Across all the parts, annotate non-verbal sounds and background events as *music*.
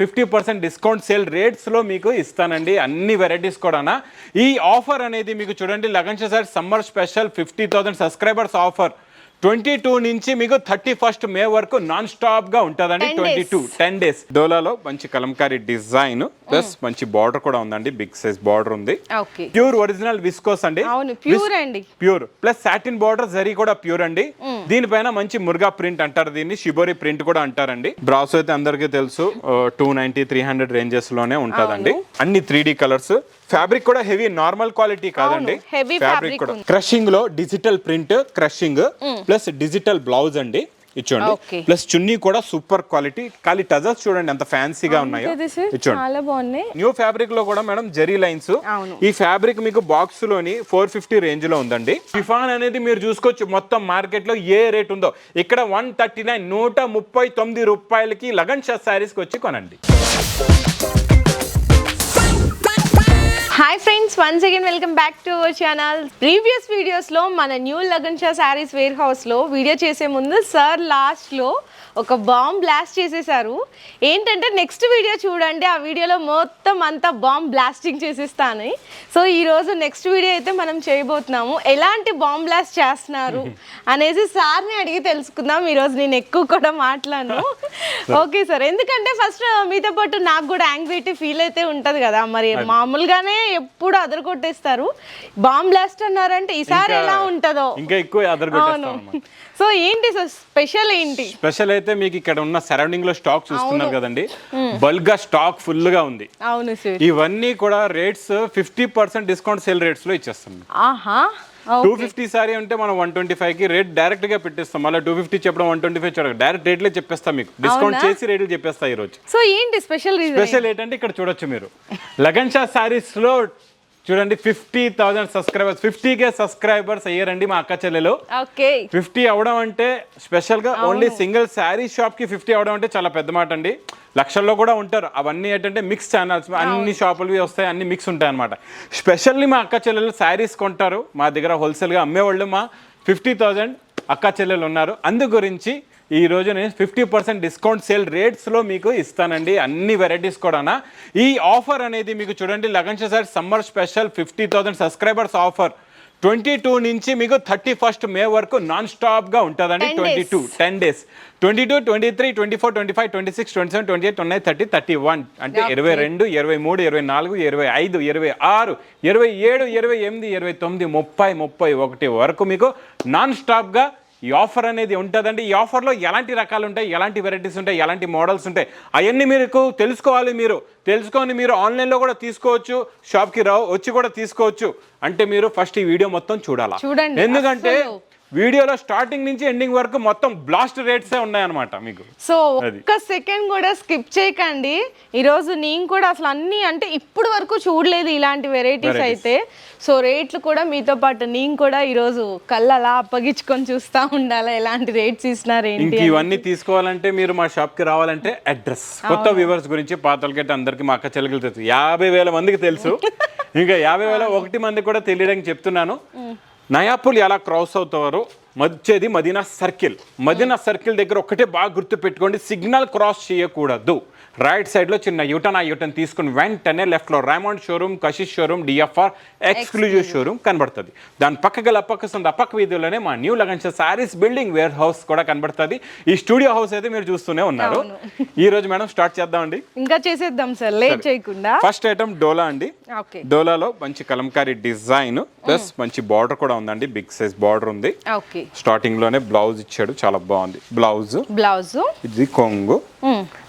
Fifty percent discount sale రేట్స్లో మీకు ఇస్తానండి. అన్ని వెరైటీస్ కూడా ఈ ఆఫర్ అనేది మీకు చూడండి Lagan sir summer special fifty thousand subscribers offer. Twenty two నుంచి మీకు థర్టీ ఫస్ట్ మే వరకు నాన్ స్టాప్గా ఉంటుందండి 10 ట్వంటీ. టూ. టెన్ డేస్ డోలాలో మంచి కలంకారీ డిజైన్ ప్లస్ మంచి బార్డర్ కూడా ఉందండి బిగ్ సైజ్ బార్డర్ ఉంది. ప్యూర్ ఒరిజినల్ విస్కోస్ అండి. ప్యూర్ అండి. Pure. Plus satin border zari కూడా ప్యూర్ అండి. దీనిపైన మంచి మురుగా ప్రింట్ అంటారు దీన్ని షిబోరి ప్రింట్ కూడా అంటారండి. బ్రాస్ అయితే అందరికీ తెలుసు టూ నైన్టీ త్రీ హండ్రెడ్ రేంజెస్లోనే ఉంటుందండి. అన్ని త్రీ డి కలర్స్. ఫ్యాబ్రిక్ కూడా హెవీ నార్మల్ క్వాలిటీ కాదండి. heavy ఫ్యాబ్రిక్ కూడా. క్రషింగ్లో digital print crushing plus digital blouse అండి ఇచ్చోండి. ప్లస్ చున్నీ కూడా సూపర్ క్వాలిటీ. ఖాళీ టజర్స్ చూడండి ఎంత ఫ్యాన్సీగా ఉన్నాయో. ఇచ్చోండి న్యూ ఫ్యాబ్రిక్లో కూడా మేడం జెరీ లైన్స్. ఈ ఫ్యాబ్రిక్ మీకు బాక్స్లోని ఫోర్ ఫిఫ్టీ రేంజ్లో ఉందండి. షిఫాన్ అనేది మీరు చూసుకోవచ్చు మొత్తం మార్కెట్లో ఏ రేట్ ఉందో. ఇక్కడ వన్ థర్టీ నైన్ నూట ముప్పై తొమ్మిది రూపాయలకి లగన్ షా శారీస్కి వచ్చి కొనండి. Hi friends once again welcome back to our channel previous వీడియోస్లో మన న్యూ లగన్ షా శారీస్ వేర్ హౌస్లో వీడియో చేసే ముందు సార్ లాస్ట్లో ఒక బాంబ్ బ్లాస్ట్ చేసేసారు ఏంటంటే నెక్స్ట్ వీడియో చూడండి ఆ వీడియోలో మొత్తం అంతా బాంబ్ బ్లాస్టింగ్ చేసేస్తాను సో ఈరోజు నెక్స్ట్ వీడియో అయితే మనం చేయబోతున్నాము. ఎలాంటి బాంబ్ బ్లాస్ట్ చేస్తున్నారు *laughs* అనేసి సార్ని అడిగి తెలుసుకుందాం. ఈరోజు నేను ఎక్కువ కూడా మాట్లాడను. *laughs* ఓకే సార్ ఎందుకంటే ఫస్ట్ మీతో పాటు నాకు కూడా యాంగ్జైటీ ఫీల్ అయితే ఉంటుంది కదా. మరి మామూలుగానే ఎప్పుడు అదరు కొట్టేస్తారు బాంబ్ బ్లాస్ట్ అన్నారంటే ఈసారి ఎలా ఉంటుందో. ఇంకా ఎక్కువ అవును. అదరగొట్టేస్తాం *laughs* సో ఏంటి సార్ స్పెషల్ ఏంటి? స్పెషల్ అయితే మీకు ఇక్కడ ఉన్న సరౌండింగ్లో స్టాక్ చూస్తున్నారు కదండి. బల్క్గా స్టాక్ ఫుల్గా ఉంది. అవును సార్. ఇవన్నీ కూడా rates fifty percent discount sale రేట్స్లో ఇచ్చేస్తాం. ఆహా. టూ ఫిఫ్టీ సారీ అంటే మనం వన్ ట్వంటీ ఫైవ్కి రేట్ డైరెక్ట్గా పెట్టేస్తాం. మళ్ళీ టూ ఫిఫ్టీ చెప్పడం వన్ ట్వంటీ ఫైవ్ చెప్పడం డైరెక్ట్ రేట్లే చెప్పేస్తాం మీకు. డిస్కౌంట్? చేసి రేట్లు చెప్పేస్తా ఈ రోజు సో ఏంటి స్పెషల్ స్పెషల్ ఏంటంటే ఇక్కడ చూడొచ్చు మీరు. లగన్ షా సారీస్లో చూడండి fifty thousand subscribers fifty K subscribers అయ్యారండి మా అక్క చెల్లెలు. ఓకే. ఫిఫ్టీ అవడం అంటే స్పెషల్గా ఓన్లీ సింగిల్ శారీ షాప్కి ఫిఫ్టీ అవడం అంటే చాలా పెద్ద మాట అండి. లక్షల్లో కూడా ఉంటారు. అవన్నీ ఏంటంటే మిక్స్ ఛానల్స్ అన్ని షాపులు వస్తాయి అన్ని మిక్స్ ఉంటాయి అనమాట స్పెషల్లీ మా అక్క చెల్లెలు శారీస్ కొంటారు. మా దగ్గర హోల్సేల్గా అమ్మేవాళ్ళు మా ఫిఫ్టీ థౌజండ్ అక్క చెల్లెలు ఉన్నారు. అందు గురించి ఈ రోజు నేను ఫిఫ్టీ పర్సెంట్ డిస్కౌంట్ సేల్ రేట్స్లో మీకు ఇస్తానండి. అన్ని వెరైటీస్ కూడా ఈ ఆఫర్ అనేది మీకు చూడండి Lagan sir summer special fifty thousand subscribers offer. Twenty two నుంచి మీకు థర్టీ ఫస్ట్ మే వరకు నాన్ స్టాప్గా ఉంటుందండి 10 twenty. Two ten days. Twenty two twenty three twenty four twenty five twenty six twenty seven twenty eight twenty nine thirty thirty one. అంటే. ఇరవై రెండు ఇరవై మూడు ఇరవై నాలుగు ఇరవై ఐదు ఇరవై ఆరు ఇరవై ఏడు ఇరవై ఎనిమిది ఇరవై తొమ్మిది ముప్పై ముప్పై ఒకటి వరకు మీకు నాన్ స్టాప్గా ఈ ఆఫర్ అనేది ఉంటుందండి. ఈ ఆఫర్లో ఎలాంటి రకాలు ఉంటాయి ఎలాంటి వెరైటీస్ ఉంటాయి ఎలాంటి మోడల్స్ ఉంటాయి అవన్నీ మీకు తెలుసుకోవాలి మీరు. తెలుసుకొని మీరు ఆన్లైన్లో కూడా తీసుకోవచ్చు షాప్కి రా వచ్చి కూడా తీసుకోవచ్చు. అంటే మీరు ఫస్ట్ ఈ వీడియో మొత్తం చూడాలా? ఎందుకంటే. వీడియోలో స్టార్టింగ్ నుంచి ఎండింగ్ వరకు మొత్తం బ్లాస్ట్ రేట్సే ఉన్నాయన్నమాట మీకు. సో. ఒక్క సెకండ్ కూడా స్కిప్ చేయకండి. ఈరోజు నేను కూడా అసలు అన్ని అంటే ఇప్పుడు వరకు చూడలేదు ఇలాంటి వెరైటీస్. అయితే. సో రేట్లు కూడా మీతో పాటు నేను కూడా ఈరోజు కళ్ళు అలా అప్పగించుకొని చూస్తూ ఉండాలి ఎలాంటి రేట్స్ ఇస్తున్నారు ఏంటి. ఇవన్నీ తీసుకోవాలంటే మీరు మా షాప్కి రావాలంటే అడ్రస్ కొత్త వ్యూవర్స్ గురించి పాతలకెట్ అందరికి మా అక్క చెల్లెలు తెలుసు. యాభై వేల మందికి తెలుసు. *laughs* ఇంకా యాభై వేల ఒకటి మంది కూడా తెలియడానికి చెప్తున్నాను. నయాపుల్ ఎలా క్రాస్ అవుతారో వచ్చేది మదీనా సర్కిల్. మదీనా సర్కిల్ దగ్గర ఒకటే బాగా గుర్తుపెట్టుకోండి సిగ్నల్ క్రాస్ చేయకూడదు. రైట్ సైడ్లో చిన్న యూటన్ ఆ యూటన్ తీసుకుని వెంటనే లెఫ్ట్లో Raymond showroom Kashish showroom DFR exclusive showroom కనబడుతుంది. దాని పక్క గల పక్క సంద పక్క వీధిలోనే మా న్యూ లగన్స్ సారీస్ బిల్డింగ్ వేర్ హౌస్ కూడా కనబడుతుంది. ఈ స్టూడియో హౌస్ అయితే మీరు చూస్తూనే ఉన్నారు. ఈ రోజు మేడం స్టార్ట్ చేద్దామండి. ఇంకా చేసేద్దాం సార్ లేట్ చేయకుండా. ఫస్ట్ ఐటమ్ డోలా అండి. డోలాలో మంచి కలంకారీ డిజైన్ ప్లస్ మంచి బార్డర్ కూడా ఉందండి. బిగ్ సైజ్ బార్డర్ ఉంది. స్టార్టింగ్లోనే బ్లౌజ్ ఇచ్చాడు. చాలా బాగుంది. బ్లౌజ్ బ్లౌజ్ ఇది కొంగు.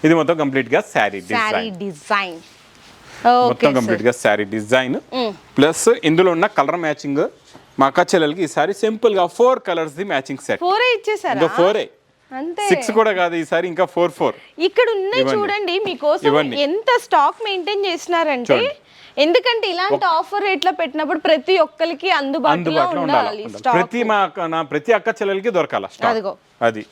ఇది మొత్తం కంప్లీట్ గా శారీ డిజైన్. డిజైన్. మొత్తం కంప్లీట్గా శారీ డిజైన్. ప్లస్ ఇందులో ఉన్న కలర్ మ్యాచింగ్. మా అక్క చెల్లెలకి ఈసారి సింపుల్గా four colours the matching set. Four ఇచ్చేసారా? ఇంకా ఫోరే. అంతే. సిక్స్ కూడా కాదు ఈసారి ఇంకా ఫోర్ ఫోర్. ఇక్కడ ఉన్నాయి. చూడండి మీకోసం. ఎంత స్టాక్ మెయింటైన్ చేసినారంటే. ఎందుకంటే ఇలాంటి ఆఫర్ రేట్లో పెట్టినప్పుడు ప్రతి ఒక్కరికి అందుబాటులో ఉండాలి ప్రతి మా ప్రతి అక్క చెల్లెలకి దొరకాల స్టాక్. అది.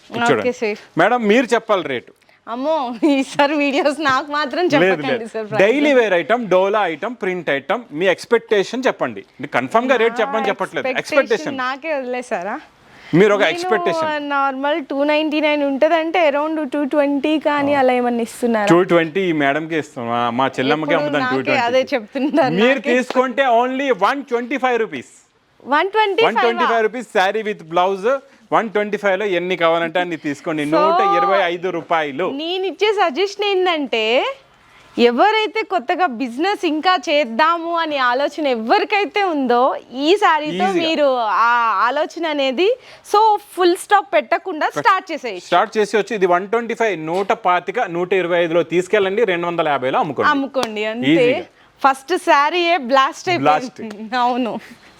మేడం మీరు చెప్పాలి రేటు. అమ్మో ఈసారి వీడియోస్ నాకు మాత్రం చెప్పకండి సార్ డైలీ వేర్ ఐటమ్ డోలా ఐటమ్ ప్రింట్ ఐటమ్ మీ ఎక్స్పెక్టేషన్ చెప్పండి. కన్ఫర్మ్గా రేట్ చెప్పమని చెప్పట్లేదు. ఎక్స్పెక్టేషన్ నాకే వదిలేసారా మీరు ఒక expectation normal two ninety nine ఉంటదంటే అరౌండ్ టూ ట్వంటీ కానీ అలా ఏమన్నా ఇస్తున్నారు? టూ ట్వంటీ ఈ మేడంకి ఇస్తాం. మా- మా చెల్లమ్మకి అమ్ముతాను టూ నాకే అదే ట్వంటీ చెప్తున్నారు మీరు తీసుకుంటే only one twenty five rupees one twenty one twenty five rupees sari with blouse one twenty ఫైవ్లో ఎన్ని కావాలంటే అన్ని తీసుకోండి. *laughs* నూట ఇరవై ఐదు రూపాయలు. నేను ఇచ్చే సజెషన్ ఏంటంటే ఎవరైతే కొత్తగా బిజినెస్ ఇంకా చేద్దాము అనే ఆలోచన ఎవరికైతే ఉందో ఈ సారీతో. మీరు ఆ ఆలోచన అనేది సో ఫుల్ స్టాప్ పెట్టకుండా స్టార్ట్ చేసేయచ్చు. స్టార్ట్ చేసి వచ్చి ఇది వన్ ట్వంటీ ఫైవ్ నూట పాతిక నూట ఇరవై ఐదులో తీసుకెళ్ళండి రెండు వందల యాభైలో అమ్ముకోండి. అమ్ముకోండి అంతే. ఫస్ట్ శారీయే బ్లాస్ట్. అయిపోయింది. *laughs* అవును.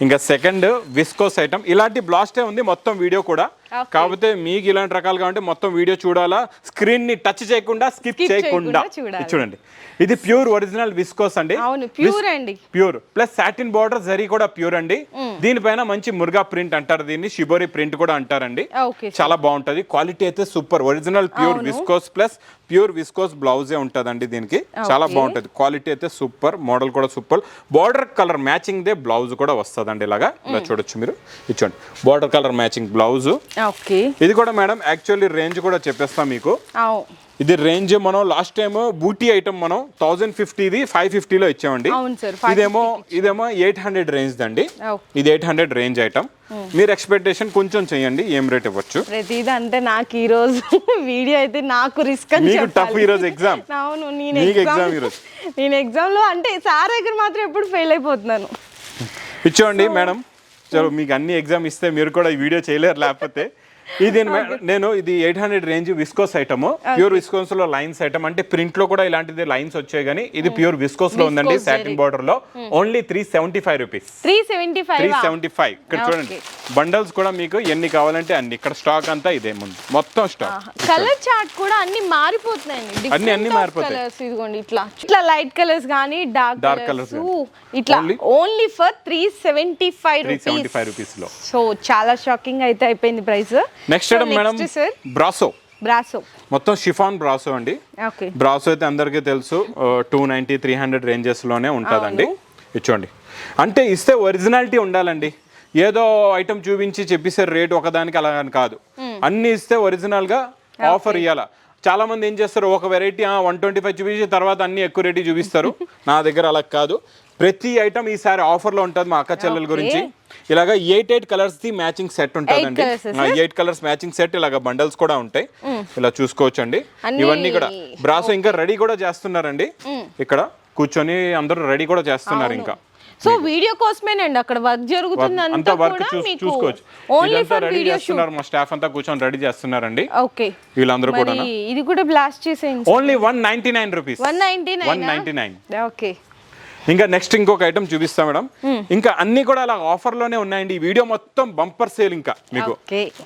ఇంకా సెకండ్ విస్కోస్ ఐటమ్. ఇలాంటి బ్లాస్టే ఉంది మొత్తం వీడియో కూడా. కాకపోతే మీకు ఇలాంటి రకాలుగా ఉంటే మొత్తం వీడియో చూడాలా? స్క్రీన్ని టచ్ చేయకుండా స్కిప్ చేయకుండా చూడండి. ఇది ప్యూర్ ఒరిజినల్ విస్కోస్ అండి. ప్యూర్ అండి. Pure plus satin border zari కూడా ప్యూర్ అండి. దీనిపైన మంచి మురుగా ప్రింట్ అంటారు దీన్ని. షిబోరి ప్రింట్ కూడా అంటారండి. ఓకే చాలా బాగుంటది. క్వాలిటీ అయితే super original pure viscose plus pure viscose బ్లౌజే ఉంటదండి దీనికి. చాలా బాగుంటది. క్వాలిటీ అయితే సూపర్ మోడల్ కూడా super border colour matching the blouse కూడా వస్తుందండి ఇలాగా. ఇలా చూడొచ్చు మీరు. ఇచ్చోండి border colour matching blouse okay. ఇది కూడా మేడం యాక్చువల్లీ రేంజ్ కూడా చెప్పేస్తాం మీకు. ఇది రేంజ్ మనం లాస్ట్ టైం బూటీ ఐటమ్ మనం థౌజండ్ ఫిఫ్టీది ఫైవ్ ఫిఫ్టీలో ఇచ్చామండి. ఇదేమో ఇదేమో ఎయిట్ హండ్రెడ్ రేంజ్ దండి. ఓకే ఇది ఎయిట్ హండ్రెడ్ రేంజ్ ఐటమ్ మీరు ఎక్స్పెక్టేషన్ కొంచెం చేయండి ఏం రేట్ ఇవ్వచ్చు? ప్రతిదీ అంటే నాకు ఈ రోజు *laughs* వీడియో అయితే నాకు రిస్క్ అని మీకు tough ఈ రోజు exam. *laughs* అవును నేను ఎగ్జామ్ ఈ రోజు. నేను ఎగ్జామ్లో అంటే సార్ దగ్గర మాత్రం ఎప్పుడు ఫెయిల్ అయిపోతున్నాను. ఇచ్చోండి మేడం. మీకు అన్ని ఎగ్జామ్ ఇస్తే మీరు కూడా ఈ వీడియో చేయలేరు లేకపోతే ఇది నేను ఇది eight hundred range viscose item pure విస్కోస్లో lines item అంటే ప్రింట్లో కూడా ఇలాంటిది లైన్స్ వచ్చాయి కానీ ఇది ప్యూర్ విస్కోస్లో ఉందండి సాటిన్ బార్డర్లో only three seventy five rupees three seventy three five seventy five ఇక్కడ చూడండి. బండల్స్ కూడా మీకు ఎన్ని కావాలంటే అన్ని. ఇక్కడ స్టాక్ అంతా ఇదే ముందు. మొత్తం స్టాక్ కలర్ చార్ట్ కూడా అన్ని మారిపోతున్నాయండి. అన్ని- అన్ని మారిపోతాయి. ఇదిగోండి ఇట్లా. ఇట్లా లైట్ కలర్స్ కానీ డార్క్ Dark కలర్స్ ఇట్లా. Only for three seventy five three rupees five రూపీస్లో. సో చాలా షాకింగ్ అయితే అయిపోయింది price next item madam brasso brasso మొత్తం షిఫాన్ బ్రాసో అండి. బ్రాసో అయితే అందరికీ తెలుసు టూ నైంటీ త్రీ హండ్రెడ్ రేంజెస్లోనే ఉంటుందండి. ఇచ్చోండి. అంటే ఇస్తే ఒరిజినాలిటీ ఉండాలండి. ఏదో ఐటమ్ చూపించి చెప్పేసారు రేట్ ఒకదానికి అలా అని కాదు. అన్ని ఇస్తే ఒరిజినల్గా ఆఫర్ ఇవ్వాల చాలా మంది ఏం చేస్తారు ఒక వెరైటీ వన్ ట్వంటీ ఫైవ్ చూపించి తర్వాత అన్ని ఎక్కువ రేటు చూపిస్తారు. *laughs* నా దగ్గర అలా కాదు. ప్రతి ఐటమ్ ఈసారి ఆఫర్లో ఉంటుంది మా అక్క చెల్లెల గురించి. ఇలాగా eight eight colours the matching set ఉంటుందండి. ఎయిట్ కలర్స్ మ్యాచింగ్ సెట్ ఇలాగ బండల్స్ కూడా ఉంటాయి. ఇలా చూసుకోవచ్చండి. అన్ని- ఇవన్నీ కూడా బ్రాసో ఇంకా రెడీ కూడా చేస్తున్నారండి. ఇక్కడ కూర్చొని అందరూ రెడీ కూడా చేస్తున్నారు ఇంకా. సో వీడియో కోసమేనండి అక్కడ వర్క్ జరుగుతుంది అంతా వర్క్ చూసుకోవచ్చు. Only for ready video shoot చేస్తున్నారు మా స్టాఫ్ అంతా కూర్చొని రెడీ చేస్తున్నారండి. ఓకే. వీళ్ళందరూ కూడా ఇది కూడా బ్లాస్ట్ చేసేయండి. Only one ninety nine rupees one ninety one nine ninety nine okay. ఇంకా నెక్స్ట్ ఇంకొక ఐటమ్ చూపిస్తా మేడం. ఇంకా అన్ని కూడా అలా ఆఫర్లోనే ఉన్నాయండి. ఈ వీడియో మొత్తం బంపర్ సేల్ ఇంకా మీకు.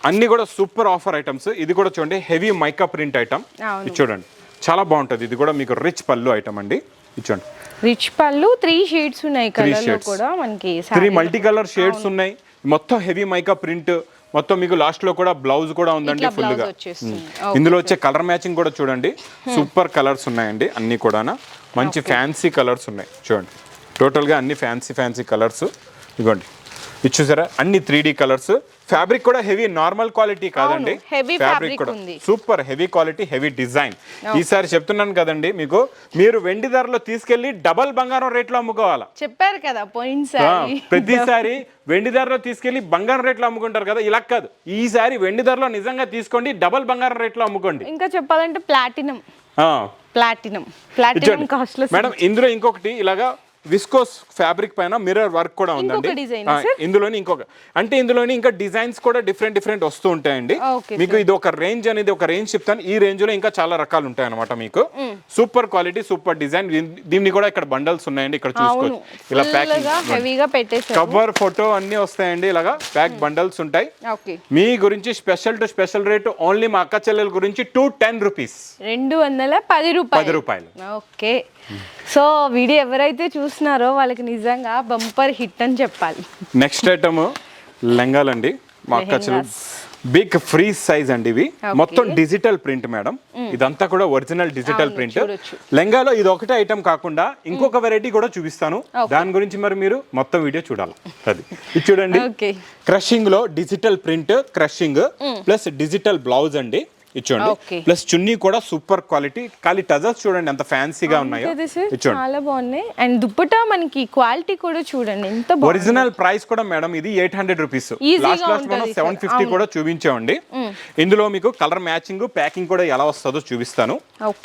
అన్ని కూడా సూపర్ ఆఫర్ ఐటమ్స్ ఇది కూడా చూడండి హెవీ మైకా ప్రింట్ ఐటమ్. ఇది చూడండి. చాలా బాగుంటుంది. ఇది కూడా మీకు రిచ్ పళ్ళు ఐటమ్ అండి. చూడండి. రిచ్ పళ్ళు త్రీ షేడ్స్ ఉన్నాయి కలర్. కూడా మనకి త్రీ మల్టీ కలర్ షేడ్స్ ఉన్నాయి. మొత్తం హెవీ మైకా ప్రింట్ మొత్తం మీకు లాస్ట్లో కూడా బ్లౌజ్ కూడా ఉందండి ఫుల్గా. వచ్చేస్తుంది. ఇందులో వచ్చే కలర్ మ్యాచింగ్ కూడా చూడండి. సూపర్ కలర్స్ ఉన్నాయండి అన్ని కూడా మంచి ఫ్యాన్సీ కలర్స్ ఉన్నాయి. చూడండి. టోటల్గా అన్ని ఫ్యాన్సీ ఫ్యాన్సీ కలర్స్ ఇదిగోండి ఇది చూసారా? అన్ని త్రీ డి కలర్స్. ఫ్యాబ్రిక్ కూడా హెవీ నార్మల్ క్వాలిటీ కాదండి. fabric కూడా. Super heavy quality heavy design ఈసారి చెప్తున్నాను కదండి మీకు మీరు వెండి ధరలో తీసుకెళ్ళి డబల్ బంగారం రేట్లో అమ్ముకోవాలా? చెప్పారు కదా ప్రతిసారి వెండి ధరలో తీసుకెళ్ళి బంగారం రేట్లో అమ్ముకుంటారు కదా ఇలా కాదు. ఈసారి వెండి ధరలో నిజంగా తీసుకోండి డబల్ బంగారం రేట్లో అమ్ముకోండి. ఇంకా చెప్పాలంటే platinum platinum platinum. Cost madam ఇందులో ఇంకొకటి ఇలాగా విస్కోస్ ఫ్యాబ్రిక్ పైన మిర్రర్ వర్క్ కూడా ఉందండి? ఇందులోని ఇంకొక అంటే ఇందులోని ఇంకా డిజైన్స్ కూడా డిఫరెంట్ డిఫరెంట్ వస్తూ ఉంటాయండి. మీకు ఇది ఒక రేంజ్ అనేది ఒక రేంజ్ చెప్తాను. ఈ రేంజ్లో ఇంకా చాలా రకాలు ఉంటాయి అనమాట మీకు సూపర్ క్వాలిటీ సూపర్ డిజైన్ దీన్ని కూడా ఇక్కడ బండల్స్ ఉన్నాయండి. ఇక్కడ చూసుకోవచ్చు ఇలా ప్యాకింగ్ పెట్టేశారు. కవర్ ఫోటో అన్ని వస్తాయండి ఇలాగా. ప్యాక్ బండల్స్ ఉంటాయి. మీ గురించి special to special rate only మా అక్క చెల్లెల గురించి టూ టెన్ రూపీస్ రెండు వందల పది పది రూపాయలు. రూపాయలు. ఓకే. సో వీడియో ఎవరైతే చూస్తున్నారో వాళ్ళకి నిజంగా బంపర్ హిట్ అని చెప్పాలి. నెక్స్ట్ ఐటమ్ లెంగాలండి మా అక్క బిగ్ ఫ్రీ సైజ్ అండి ఇవి. మొత్తం డిజిటల్ ప్రింట్ మేడం ఇదంతా కూడా ఒరిజినల్ డిజిటల్ ప్రింట్. లెంగాలో ఇది ఒకటే ఐటమ్ కాకుండా ఇంకొక వెరైటీ కూడా చూపిస్తాను. దాని గురించి మరి మీరు మొత్తం వీడియో చూడాలి. అది. ఇది చూడండి. క్రషింగ్లో digital print crushing plus digital blouse అండి. Okay. ప్లస్ చున్నీ కూడా సూపర్ క్వాలిటీ ఖాళీ టజల్స్ చూడండి ఎంత ఫ్యాన్సీగా ఉన్నాయో. చాలా బాగున్నాయి. అండ్ దుప్పటా మనకి క్వాలిటీ కూడా చూడండి ఎంత బాగుంది. ఒరిజినల్ ప్రైస్ కూడా మేడం ఇది eight hundred rupees last last మనం సెవెన్ ఫిఫ్టీ కూడా చూపించామండి. ఇందులో మీకు కలర్ మ్యాచింగ్ ప్యాకింగ్ కూడా ఎలా వస్తుందో చూపిస్తాను.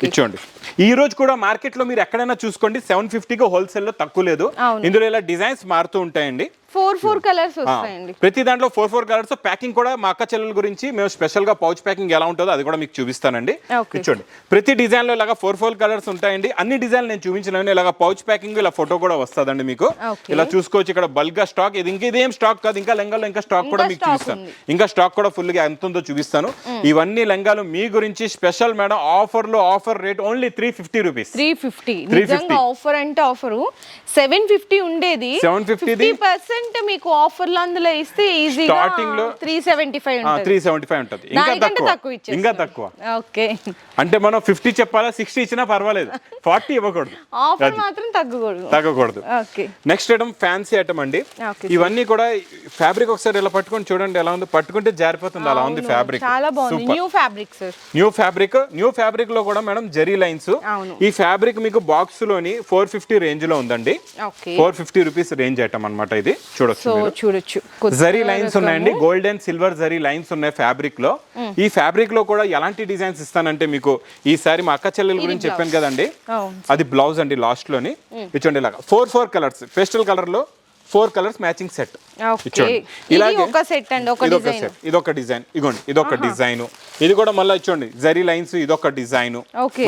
ఇచ్చోండి ఈ రోజు కూడా మార్కెట్లో మీరు ఎక్కడైనా చూసుకోండి. సెవెన్ ఫిఫ్టీకి హోల్సేల్లో తక్కువ లేదు. ఇందులో ఇలా డిజైన్స్ మారుతూ ఉంటాయండి. ఫోర్ ఫోర్ కలర్స్ వస్తాయండి. ప్రతి దాంట్లో ఫోర్ ఫోర్ కలర్స్. ప్యాకింగ్ కూడా మా అక్క చెల్లెల గురించి మేము స్పెషల్గా పౌచ్ ప్యాకింగ్ ఎలా ఉంటుందో అది కూడా మీకు చూపిస్తానండి. చూడండి ప్రతి డిజైన్లో ఇలాగా ఫోర్ ఫోర్ కలర్స్ ఉంటాయండి. అన్ని డిజైన్ నేను చూపించలేను ఇలాగా పౌచ్ ప్యాకింగ్ ఇలా ఫోటో కూడా వస్తుందండి మీకు. ఇలా చూసుకోవచ్చు ఇక్కడ బల్క్గా స్టాక్ ఇది ఇంకా ఇదేం స్టాక్ కాదు. ఇంకా లెంగాలో ఇంకా స్టాక్ కూడా మీకు చూపిస్తాను. ఇంకా స్టాక్ కూడా ఫుల్గా ఎంత ఉందో చూపిస్తాను. ఇవన్నీ లెంగాలు మీ గురించి స్పెషల్ మేడం. ఆఫర్లో offer rate only three fifty rupees three fifty 350. నిజంగా ఆఫర్ అంటే ఆఫర్ సెవెన్ ఫిఫ్టీ ఉండేది. 750 ది- ఫిఫ్టీ పర్సెంట్ మీకు ఆఫర్లు అందులో ఇస్తే ఈజీగా Starting లో- three seventy five three seventy five ఉంటుంది. ఇంకా తక్కువ. ఇంకా తక్కువ. ఓకే. అంటే మనం ఫిఫ్టీ చెప్పాలా సిక్స్టీ ఇచ్చినా పర్వాలేదు. ఫార్టీ ఇవ్వకూడదు. ఆఫర్ మాత్రం తగ్గకూడదు. తగ్గకూడదు. Okay. Next item fancy item అండి. ఇవన్నీ కూడా ఫ్యాబ్రిక్ ఒకసారి ఇలా పట్టుకొని చూడండి ఎలా ఉంది. పట్టుకుంటే జారిపోతుంది అలా ఉంది ఫ్యాబ్రిక్ చాలా బాగుంది. New fabric sir new fabric new ఫ్యాబ్రిక్లో కూడా మేడం జెరీ లైన్స్. ఈ ఫ్యాబ్రిక్ మీకు బాక్స్లోని ఫోర్ ఫిఫ్టీ రేంజ్లో ఉందండి. Four fifty rupees range item అన్నమాట ఇది. చూడొచ్చు. చూడొచ్చు. జరీ లైన్స్ ఉన్నాయండి. Gold and silver zari lines ఉన్నాయి ఫ్యాబ్రిక్లో ఈ ఫ్యాబ్రిక్లో కూడా ఎలాంటి డిజైన్స్ ఇస్తానంటే మీకు ఈసారి మా అక్క చెల్లెల గురించి చెప్పాను కదండి. అది బ్లౌజ్ అండి లాస్ట్లోని ఇచ్చండి ఇలాగా. ఫోర్ ఫోర్ కలర్స్ పేస్టల్ కలర్లో ఫోర్ కలర్స్ మ్యాచింగ్ సెట్ ఇచ్చోండి. ఇది ఇలాగే ఒక సెట్ అండి ఒక ఇదొక డిజైన్ సెట్ ఇదొక డిజైన్ ఇగోండి ఇదొక డిజైన్ ఇది కూడా మళ్ళీ ఇచ్చోండి జరీ లైన్స్ ఇదొక డిజైన్.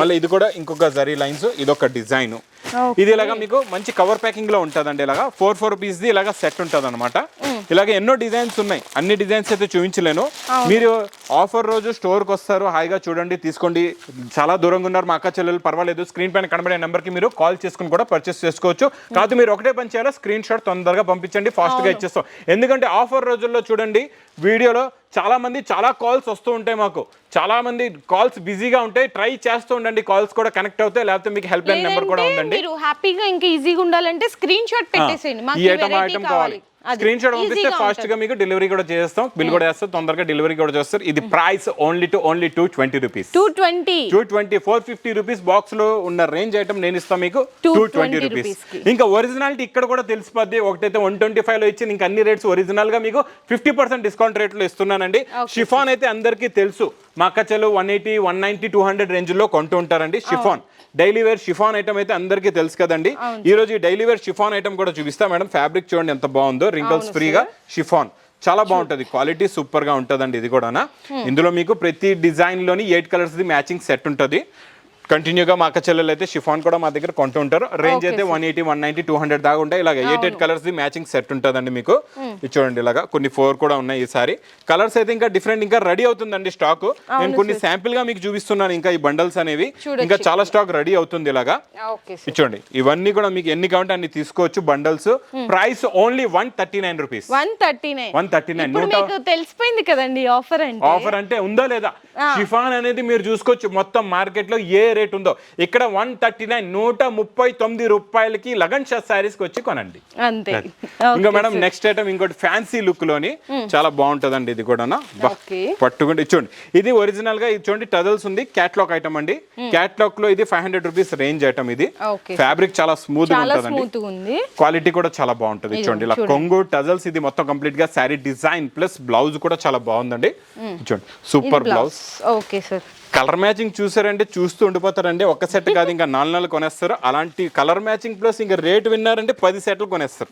మళ్ళీ ఇది కూడా ఇంకొక జరీ లైన్స్ ఇదొక డిజైన్. ఇది ఇలాగా మీకు మంచి కవర్ ప్యాకింగ్లో ఉంటదండి ఇలాగా. ఫోర్ ఫోర్ పీస్ ది ఇలాగా సెట్ ఉంటుంది అనమాట ఇలాగ ఎన్నో డిజైన్స్ ఉన్నాయి. అన్ని డిజైన్స్ అయితే చూపించలేను. మీరు ఆఫర్ రోజు స్టోర్కి వస్తారు. హాయిగా చూడండి తీసుకోండి. చాలా దూరంగా ఉన్నారు మా అక్క చెల్లెలు పర్వాలేదు. స్క్రీన్ పైన కనబడే నెంబర్కి మీరు కాల్ చేసుకుని కూడా పర్చేస్ చేసుకోవచ్చు. కాదు మీరు ఒకటే పని చేయాలి స్క్రీన్ షాట్ తొందరగా పంపించండి ఫాస్ట్గా ఇచ్చేస్తాం. ఎందుకంటే ఆఫర్ రోజుల్లో చూడండి వీడియోలో చాలా మంది చాలా కాల్స్ వస్తూ ఉంటాయి మాకు. చాలా మంది కాల్స్ బిజీగా ఉంటాయి. ట్రై చేస్తూ ఉండండి. కాల్స్ కూడా కనెక్ట్ అవుతాయి. లేకపోతే మీకు హెల్ప్ లైన్ నెంబర్ కూడా ఉందండి. మీరు హ్యాపీగా ఇంకా ఈజీగా ఉండాలంటే స్క్రీన్ షాట్ పెట్టేసేయండి. ఈ ఐటమ్ ఐటమ్ కావాలి. స్క్రీన్ షాట్ పంపిస్తే ఫాస్ట్గా మీకు డెలివరీ కూడా చేస్తాం బిల్ కూడా చేస్తాం తొందరగా డెలివరీ కూడా చేస్తారు. ఇది price only to only two twenty rupees two twenty two twenty four fifty rupees బాక్స్లో ఉన్న రేంజ్ ఐటమ్ నేను ఇస్తాను మీకు. Two 220 twenty rupees. ఇంకా ఒరిజినాలిటీ ఇక్కడ కూడా తెలిసిపోద్ది. ఒకటైతే వన్ ట్వంటీ ఫైవ్లో ఇచ్చింది ఇంకా అన్ని రేట్స్ ఒరిజినల్గా మీకు ఫిఫ్టీ పర్సెంట్ డిస్కౌంట్ రేట్లో ఇస్తున్నానండి షిఫాన్ అయితే అందరికీ తెలుసు. మా అక్కచెలు one eighty one ninety two hundred రేంజ్లో కొంటూ ఉంటారండి. Chiffon. Daily wear chiffon item అయితే అందరికీ తెలుసు కదండి. ఈ రోజు ఈ డైలీ వేర్ షిఫాన్ ఐటమ్ కూడా చూపిస్తా మేడం. ఫ్యాబ్రిక్ చూడండి ఎంత బాగుందో. రింకల్స్ ఫ్రీగా షిఫాన్. చాలా బాగుంటది. క్వాలిటీ సూపర్గా ఉంటదండి ఇది కూడా ఇందులో మీకు ప్రతి డిజైన్లోని eight colours the matching set ఉంటది. కంటిన్యూగా మా అక్క చెల్లెలు అయితే షిఫాన్ కూడా మా దగ్గర కొంటూ ఉంటారు. రేంజ్ అయితే one eighty one ninety two hundred దాకా ఉంటాయి. ఇలాగ eight eight colours the matching set ఉంటుందండి మీకు. ఇది చూడండి ఇలాగా. కొన్ని ఫోర్ కూడా ఉన్నాయి ఈసారి కలర్స్ అయితే ఇంకా డిఫరెంట్ ఇంకా రెడీ అవుతుందండి స్టాక్ నేను కొన్ని శాంపిల్గా మీకు చూపిస్తున్నాను ఇంకా ఈ బండల్స్ అనేవి. ఇంకా చాలా స్టాక్ రెడీ అవుతుంది ఇలాగా. ఇచ్చోండి ఇవన్నీ కూడా మీకు ఎన్ని కావాలంటే అన్ని తీసుకోవచ్చు bundles price only one thirty nine rupees one thirty nine one thirty nine తెలిసిపోయింది కదండి ఆఫర్ అంటే? ఆఫర్ అంటే ఉందా లేదా? షిఫాన్ అనేది మీరు చూసుకోవచ్చు. మొత్తం మార్కెట్లో ఏ రేట్ ఉందో ఇక్కడ వన్ థర్టీ నైన్ నూట ముప్పై తొమ్మిది రూపాయలకి లగన్ షా శారీస్కి వచ్చి కొనండి. అంతే. ఇంకా మేడం నెక్స్ట్ ఐటమ్ ఇంకోటి ఫ్యాన్సీ లుక్లోని చాలా బాగుంటదండి ఇది కూడా పట్టుకుంటే ఇచ్చోండి ఇది ఒరిజినల్గా ఇది చూడండి టజల్స్ ఉంది క్యాట్లాక్ ఐటమ్ అండి. క్యాట్లాక్లో ఇది five hundred rupees range item ఇది. ఫ్యాబ్రిక్ చాలా స్మూత్గా ఉంటదండి. క్వాలిటీ కూడా చాలా బాగుంటది. చూడండి ఇలా కొంగు టజల్స్ ఇది మొత్తం కంప్లీట్గా శారీ డిజైన్ ప్లస్ బ్లౌజ్ కూడా చాలా బాగుందండి. చూడండి super blouse okay sir colour matching చూసారంటే చూస్తూ ఉండిపోతారండి. ఒక్క సెట్ కాదు ఇంకా నాలుగు నాలుగు కొనేస్తారు. అలాంటి కలర్ మ్యాచింగ్ ప్లస్ ఇంకా రేట్ విన్నారంటే పది సెట్లు కొనేస్తారు.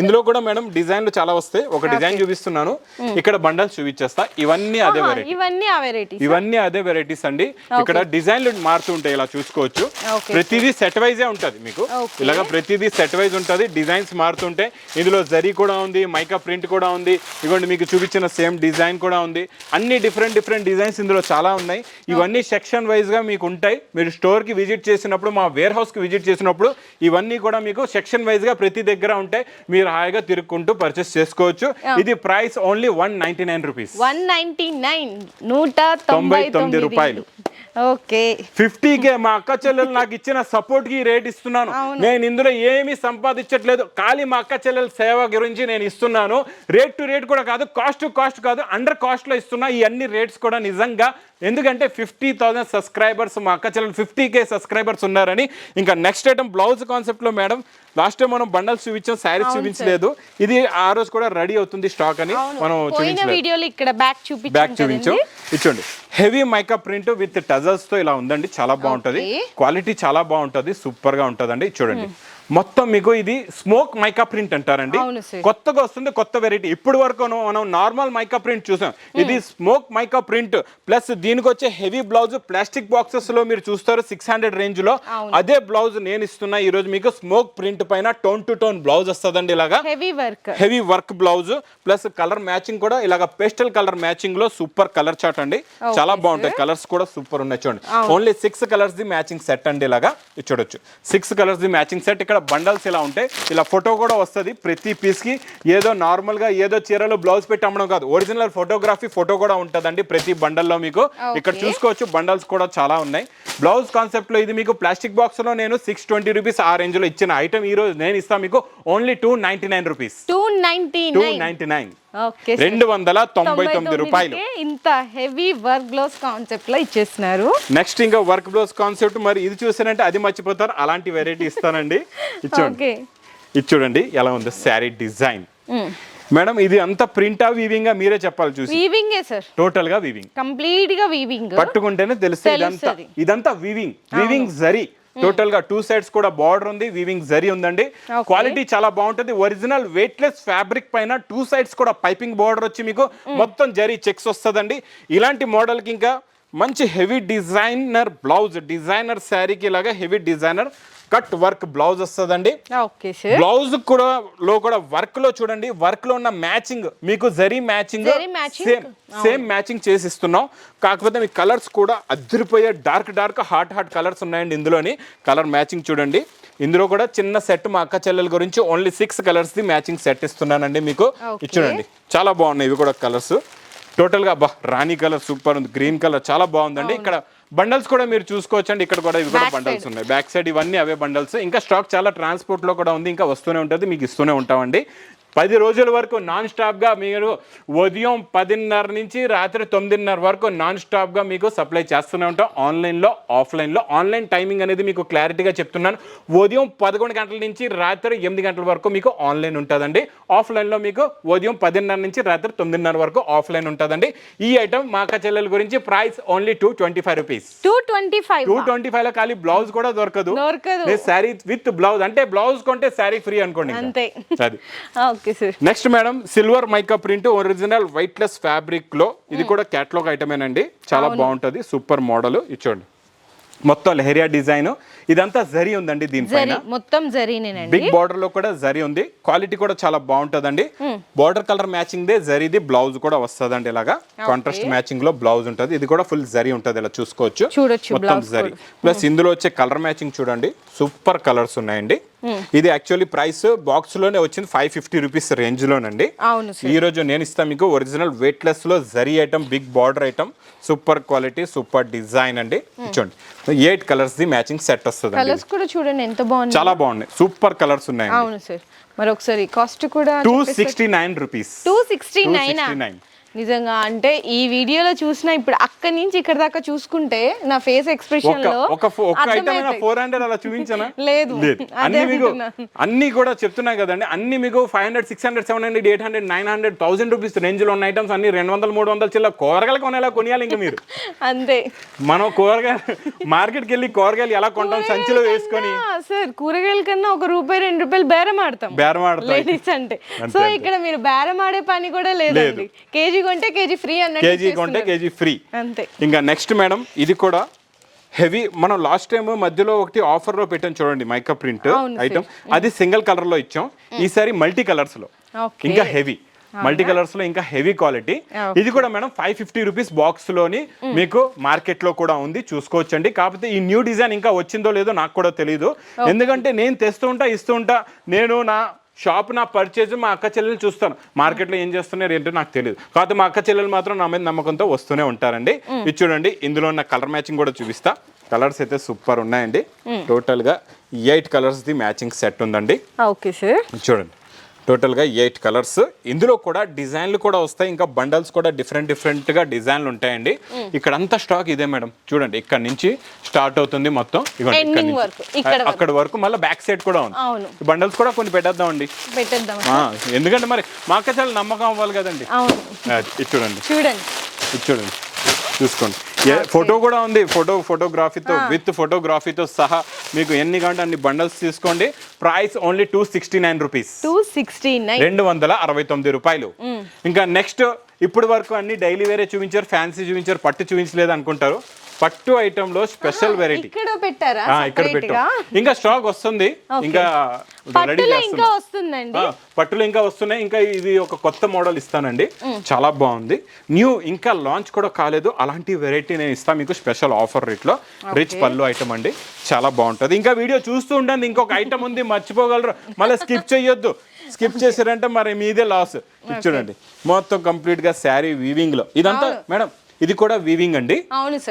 ఇందులో కూడా మేడం డిజైన్లు చాలా వస్తాయి. ఒక డిజైన్ చూపిస్తున్నాను. ఇక్కడ బండల్స్ చూపించేస్తా. ఇవన్నీ అదే వెరైటీ ఇవన్నీ అదే వెరైటీస్ అండి. ఇక్కడ డిజైన్లు మారుతూ ఉంటాయి ఇలా చూసుకోవచ్చు. ప్రతిదీ సెట్ వైజే ఉంటది మీకు. ఇలాగా ప్రతిదీ సెట్ వైజ్ ఉంటది. డిజైన్స్ మారుతుంటాయి ఇందులో జరీ కూడా ఉంది మైకా ప్రింట్ కూడా ఉంది. ఇవ్వండి మీకు చూపించిన సేమ్ డిజైన్ కూడా ఉంది. అన్ని డిఫరెంట్ డిఫరెంట్ డిజైన్స్ ఇందులో చాలా ఉన్నాయి. ఇవన్నీ సెక్షన్ వైజ్గా మీకు ఉంటాయి. మీరు స్టోర్కి విజిట్ చేసినప్పుడు మా వేర్ హౌస్కి విజిట్ చేసినప్పుడు ఇవన్నీ కూడా మీకు సెక్షన్ వైజ్గా ప్రతి దగ్గర ఉంటాయి. మీరు హాయిగా తిరుక్కుంటూ పర్చేస్ చేసుకోవచ్చు. ఇది price only one ninety nine rupees one ninety nine నూట తొంభై తొమ్మిది రూపాయలు. ఓకే. ఫిఫ్టీ కే మా అక్క చెల్లెలు నాకు ఇచ్చిన సపోర్ట్కి రేట్ ఇస్తున్నాను. నేను ఇందులో ఏమీ సంపాదించట్లేదు. ఖాళీ మా అక్క చెల్లెల సేవ గురించి నేను ఇస్తున్నాను. రేట్ టు రేట్ కూడా కాదు కాస్ట్ టు కాస్ట్ కాదు అండర్ కాస్ట్లో ఇస్తున్నా. ఈ అన్ని రేట్స్ కూడా నిజంగా ఎందుకంటే ఫిఫ్టీ థౌసండ్ సబ్స్క్రైబర్స్ మా అక్క చెల్లెలు ఫిఫ్టీ కే సబ్స్క్రైబర్స్ ఉన్నారని. ఇంకా నెక్స్ట్ ఐటమ్ బ్లౌజ్ కాన్సెప్ట్లో మేడం లాస్ట్ టైం మనం బండల్స్ చూపించాం శారీస్ చూపించలేదు. ఇది ఆ రోజు కూడా రెడీ అవుతుంది స్టాక్ అని మనం వీడియోలో ఇక్కడ బ్యాక్ బ్యాక్ చూపించాం. ఇచ్చోండి హెవీ మైకప్ ప్రింట్ విత్ టజల్స్తో ఇలా ఉందండి. చాలా బాగుంటది. క్వాలిటీ చాలా బాగుంటది. సూపర్గా ఉంటదండి చూడండి. మొత్తం మీకు ఇది స్మోక్ మైకా ప్రింట్ అంటారండి. కొత్తగా వస్తుంది కొత్త వెరైటీ. ఇప్పుడు వరకు మనం నార్మల్ మైకా ప్రింట్ చూసాం. ఇది స్మోక్ మైకా ప్రింట్. ప్లస్ దీనికి వచ్చే హెవీ బ్లౌజ్ ప్లాస్టిక్ బాక్సెస్లో మీరు చూస్తారు సిక్స్ హండ్రెడ్ రేంజ్లో. అదే బ్లౌజ్ నేను ఇస్తున్నా ఈ రోజు మీకు స్మోక్ ప్రింట్ పైన టోన్ టు టోన్ బ్లౌజ్ వస్తుందండి ఇలాగా. Heavy work heavy work blouse. Plus colour matching కూడా ఇలాగ పేస్టల్ కలర్ మ్యాచింగ్లో సూపర్ కలర్ చార్ట్ అండి. చాలా బాగుంటాయి. కలర్స్ కూడా సూపర్ ఉన్నాయి చూడండి. Only six colours the matching set అండి ఇలాగా. చూడొచ్చు. Six colours the matching set. ఇక్కడ బండల్స్ ఇలా ఉంటాయి ఇలా ఫోటో కూడా వస్తుంది ప్రతి పీస్కి ఏదో నార్మల్గా ఏదో చీరలో బ్లౌజ్ పెట్టి అమ్మడం కాదు. ఒరిజినల్ ఫోటోగ్రఫీ ఫోటో కూడా ఉంటుందండి ప్రతి బండల్లో మీకు. ఇక్కడ చూసుకోవచ్చు బండల్స్ కూడా చాలా ఉన్నాయి. బ్లౌజ్ కాన్సెప్ట్లో ఇది మీకు ప్లాస్టిక్ బాక్స్లో నేను సిక్స్ ట్వంటీ రూపీస్ ఆ రేంజ్లో ఇచ్చిన ఐటమ్ ఈ రోజు నేను ఇస్తాను మీకు only two ninety nine rupees. Two ninety nine. Ninety nine. Okay రెండు వందల తొంభై తొమ్మిది రూపాయలు. ఇంత హెవీ వర్క్ గ్లోవ్స్ కాన్సెప్ట్లో ఇచ్చేస్తున్నారు నెక్స్ట్ ఇంకా వర్క్ బ్లౌజ్ కాన్సెప్ట్ మరి ఇది చూసానంటే అది మర్చిపోతారు. అలాంటి వెరైటీ ఇస్తానండి. *laughs* ఓకే. ఇది చూడండి ఎలా ఉంది శారీ డిజైన్ మేడం ఇది అంతా ప్రింటా వీవింగ్ మీరే చెప్పాలి చూసి. వీవింగే సార్? టోటల్గా వీవింగ్ కంప్లీట్గా వీవింగ్ పట్టుకుంటేనే తెలుస్తుంది ఇదంతా. తెలుస్తది. ఇదంతా వీవింగ్ వీవింగ్ జరీ. టోటల్గా టూ సైడ్స్ కూడా బార్డర్ ఉంది వీవింగ్ జరీ ఉందండి. క్వాలిటీ చాలా బాగుంటది. ఒరిజినల్ వెయిట్లెస్ ఫ్యాబ్రిక్ పైన టూ సైడ్స్ కూడా పైపింగ్ బార్డర్ వచ్చి మీకు మొత్తం జరీ చెక్స్ వస్తుందండి. ఇలాంటి మోడల్కి ఇంకా మంచి హెవీ డిజైనర్ బ్లౌజ్ డిజైనర్ శారీకి ఇలాగా heavy designer cut work blouse వస్తుందండి. సార్ బ్లౌజ్ కూడా లో కూడా వర్క్లో చూడండి వర్క్లో ఉన్న మ్యాచింగ్ మీకు zari matching. Same same matching చేసి ఇస్తున్నాం కాకపోతే మీ కలర్స్ కూడా అదిరిపోయే dark dark hot hot colours ఉన్నాయండి ఇందులోని. కలర్ మ్యాచింగ్ చూడండి. ఇందులో కూడా చిన్న సెట్ మా అక్క చెల్లెల గురించి only six colours the matching set ఇస్తున్నానండి మీకు. చూడండి చాలా బాగున్నాయి ఇవి కూడా కలర్స్ టోటల్గా బా రాణి కలర్ సూపర్ ఉంది గ్రీన్ కలర్ చాలా బాగుందండి. ఇక్కడ బండల్స్ కూడా మీరు చూసుకోవచ్చండి. ఇక్కడ కూడా ఇవి కూడా బండల్స్ ఉన్నాయి. బ్యాక్ సైడ్ ఇవన్నీ అవే బండల్స్ ఇంకా స్టాక్ చాలా ట్రాన్స్పోర్ట్లో కూడా ఉంది. ఇంకా వస్తూనే ఉంటుంది. మీకు ఇస్తూనే ఉంటామండి. పది రోజుల వరకు నాన్ స్టాప్గా మీరు ఉదయం పదిన్నర నుంచి రాత్రి తొమ్మిదిన్నర వరకు నాన్ స్టాప్గా మీకు సప్లై చేస్తూనే ఉంటాం. ఆన్లైన్లో ఆఫ్లైన్లో. ఆన్లైన్ టైమింగ్ అనేది మీకు క్లారిటీగా చెప్తున్నాను. ఉదయం పదకొండు గంటల నుంచి రాత్రి ఎనిమిది గంటల వరకు మీకు ఆన్లైన్ ఉంటుందండి. ఆఫ్లైన్లో మీకు ఉదయం పదిన్నర నుంచి రాత్రి తొమ్మిదిన్నర వరకు ఆఫ్లైన్ ఉంటుందండి. ఈ ఐటమ్ మా అక్క చెల్లెల గురించి price only two twenty five rupees two twenty five two twenty ఫైవ్లో ఖాళీ బ్లౌజ్ కూడా దొరకదు. దొరకదు. శారీ విత్ బ్లౌజ్ అంటే బ్లౌజ్ కొంటే శారీ ఫ్రీ అనుకోండి. అంతే. Okay sir next madam silver mica print original weightless ఫ్యాబ్రిక్లో ఇది కూడా క్యాట్లాగ్ ఐటమేనండి చాలా బాగుంటది సూపర్ మోడల్ ఇచ్చోండి మొత్తం లెహరియా డిజైన్ ఇదంతా జరీ ఉందండి దీనిపైన. మొత్తం జరీనేనండి. బిగ్ బార్డర్లో కూడా జరీ ఉంది. క్వాలిటీ కూడా చాలా బాగుంటదండి. బార్డర్ కలర్ మ్యాచింగ్ దే జరీది బ్లౌజ్ కూడా వస్తదండి ఇలాగా. కాంట్రాస్ట్ మ్యాచింగ్లో బ్లౌజ్ ఉంటది. ఇది కూడా ఫుల్ జరీ ఉంటది ఇలా చూసుకోవచ్చు. చూడొచ్చు మొత్తం జరీ. ప్లస్ ఇందులో వచ్చే కలర్ మ్యాచింగ్ చూడండి. సూపర్ కలర్స్ ఉన్నాయండి. ఇది యాక్చువల్లీ ప్రైస్ బాక్స్లోనే వచ్చింది ఫైవ్ ఫిఫ్టీ రూపీస్ రేంజ్ లోనండి అవును సార్ ఈ రోజు నేను ఇస్తాను మీకు original wait లెస్లో zari item big border item super quality super design అండి. చూడండి. Eight colours the matching set వస్తుంది కలర్స్ కూడా చూడండి ఎంత బాగుంది చాలా బాగున్నాయి. సూపర్ కలర్స్ ఉన్నాయి అవును సార్ మరి ఒకసారి కాస్ట్ కూడా two sixty nine rupees two sixty nine 269. నిజంగా అంటే ఈ వీడియోలో చూసిన ఇప్పుడు అక్కడి నుంచి ఇక్కడ దాకా చూసుకుంటే నా ఫేస్ ఎక్స్ప్రెషన్లో ఒక. ఫోర్ హండ్రెడ్ అలా చూపించనా? *laughs* లేదు. అన్ని మీకు. అన్ని కూడా చెప్తున్నాయి కదండి. అన్ని మీకు five hundred six hundred seven hundred eight hundred nine hundred thousand rupees రేంజ్లో ఉన్న ఐటమ్స్ అన్ని రెండు వందలు మూడు వందలు చిల్ల కూరగాయలు కొనేలా కొనియాలి ఇంకా మీరు. *laughs* అంతే. మనం కూరగాయలు మార్కెట్కి వెళ్ళి కూరగాయలు ఎలా కొంటాం? సంచిలో వేసుకొని సార్ కూరగాయల కన్నా ఒక రూపాయి రెండు రూపాయలు బేరం ఆడతాం. బేరం ఆడతాం. లేడీస్ అంటే. సో ఇక్కడ మీరు బేరం ఆడే పని కూడా లేదండి. కేజీ కొంటే కేజీ ఫ్రీ అన్నట్టు కేజీ కొంటే కేజీ ఫ్రీ. అంతే. ఇంకా నెక్స్ట్ మేడం ఇది కూడా హెవీ మనం లాస్ట్ టైం మధ్యలో ఒకటి ఆఫర్లో పెట్టాం చూడండి మైకా ప్రింట్ ఐటమ్. అది సింగిల్ కలర్లో ఇచ్చాం ఈసారి మల్టీ కలర్స్లో ఓకే. ఇంకా హెవీ. మల్టీ కలర్స్లో ఇంకా హెవీ క్వాలిటీ. ఇది కూడా మేడం ఫైవ్ ఫిఫ్టీ రూపీస్ బాక్స్లోని మీకు మార్కెట్లో కూడా ఉంది. చూసుకోవచ్చండి. కాకపోతే ఈ న్యూ డిజైన్ ఇంకా వచ్చిందో లేదో నాకు కూడా తెలియదు ఎందుకంటే నేను తెస్తూ ఉంటా ఇస్తూ ఉంటా. నేను నా షాప్ నా పర్చేజ్ మా అక్క చెల్లెలు చూస్తాను. మార్కెట్లో ఏం చేస్తున్నారు ఏంటో నాకు తెలియదు కాకపోతే మా అక్క చెల్లెలు మాత్రం నా మీద నమ్మకంతో వస్తూనే ఉంటారండి. ఇది చూడండి ఇందులో ఉన్న కలర్ మ్యాచింగ్ కూడా చూపిస్తా. కలర్స్ అయితే సూపర్ ఉన్నాయండి. టోటల్గా ఎయిట్ కలర్స్ది మ్యాచింగ్ సెట్ ఉందండి. ఓకే సార్ చూడండి. టోటల్గా ఎయిట్ కలర్స్. ఇందులో కూడా డిజైన్లు కూడా వస్తాయి. ఇంకా బండల్స్ కూడా డిఫరెంట్ డిఫరెంట్గా డిజైన్లు ఉంటాయండి. ఇక్కడ అంతా స్టాక్ ఇదే మేడం. చూడండి ఇక్కడ నుంచి స్టార్ట్ అవుతుంది మొత్తం. అక్కడ వరకు మళ్ళీ బ్యాక్ సైడ్ కూడా ఉంది. బండల్స్ కూడా కొన్ని పెట్టేద్దాం. ఆ, ఎందుకంటే మరి మా అక్క చాలా నమ్మకం అవ్వాలి కదండి. చూడండి. చూడండి. చూడండి. చూసుకోండి. ఫోటో కూడా ఉంది. ఫోటో ఫోటోగ్రఫీతో విత్ ఫోటోగ్రఫీతో సహా మీకు ఎన్ని కావాలంటే అన్ని బండల్స్ తీసుకోండి. Price only two sixty nine rupees two sixty nine రెండు వందల అరవై తొమ్మిది రూపాయలు. ఇంకా నెక్స్ట్ ఇప్పుడు వరకు అన్ని డైలీ వేరే చూపించారు ఫ్యాన్సీ చూపించారు పట్టు చూపించలేదు అనుకుంటారు. పట్టు ఐటమ్లో స్పెషల్ వెరైటీ ఇక్కడ పెట్టారా? ఇక్కడ separate పెట్టు. గా? ఇంకా స్టాక్ వస్తుంది. ఇంకా పట్టులో ఇంకా చేస్తున్నాం. వస్తుందండి? ఆ, పట్టులు ఇంకా వస్తున్నాయి. ఇంకా ఇది ఒక కొత్త మోడల్ ఇస్తానండి. చాలా బాగుంది. న్యూ ఇంకా లాంచ్ కూడా కాలేదు. అలాంటి వెరైటీ నేను ఇస్తాను మీకు స్పెషల్ ఆఫర్ రేట్లో రిచ్ పళ్ళు ఐటమ్ అండి. చాలా బాగుంటుంది. ఇంకా వీడియో చూస్తూ ఉండండి. ఇంకొక ఐటమ్ ఉంది. మర్చిపోగలరు. మళ్ళీ స్కిప్ చేయొద్దు స్కిప్ చేశారంటే మరి మీదే లాస్ చూడండి. మొత్తం కంప్లీట్గా శారీ వీవింగ్లో. ఇదంతా మేడం ఇది కూడా వీవింగ్ అండి.